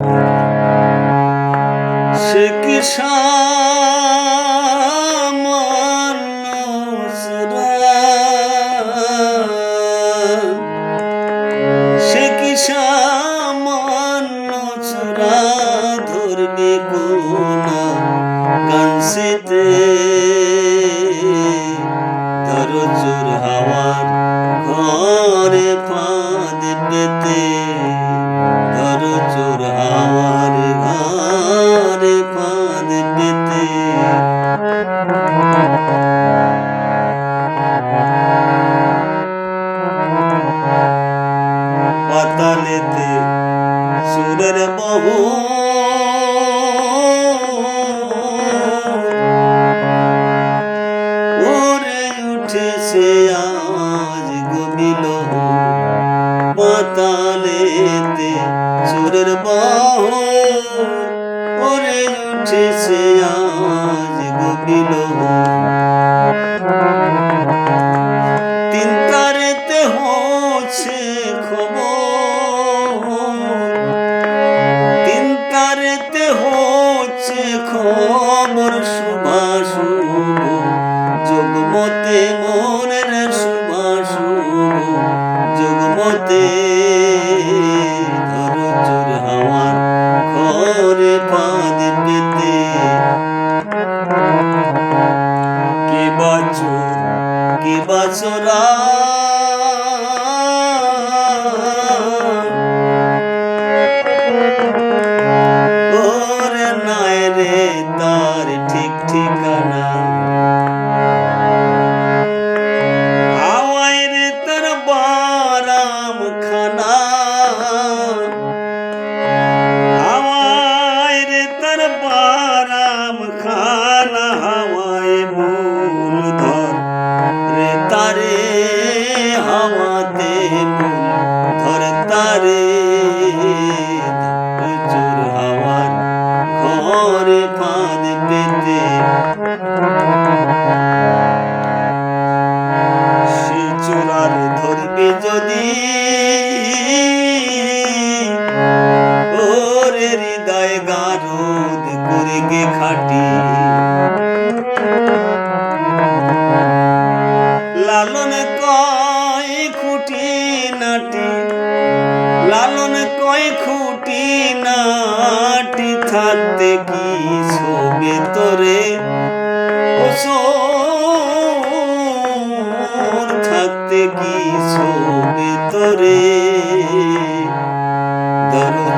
সে কি সে কি সামান্য চূড়া ধরবে কোনা কানসিতে? চুর হাওয়ার ঘরে ফাঁদ পেতে পাতালেতে সুরের বহু ওরে উঠেছে আজ গবিল পাতালেতে সুরের বহু ওরে উঠেছে আজ গবিল তিন যোগমতে ধর চোর হাওয়ার ঘরে পাদ পেতে কে বাছুর কে ওরে নাই রে তার ঠিক ঠিকানা। খানা হাওয়ায় রে তার বারাম খানা হাওয়ায় রে তারে, হাওয়াতে ধর তারে। প্রচুর হাওয়ার ঘরে ফাঁদ পেতে হৃদয় গারদ করে গে খাটি। লালন কয় খুঁটি নাটি, লালন কয় খুঁটি নাটি থাকতে কি শোবে তোরে থাকতে কি শোবে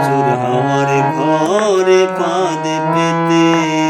দরজুর আমার ঘরে কাঁদে পেতে।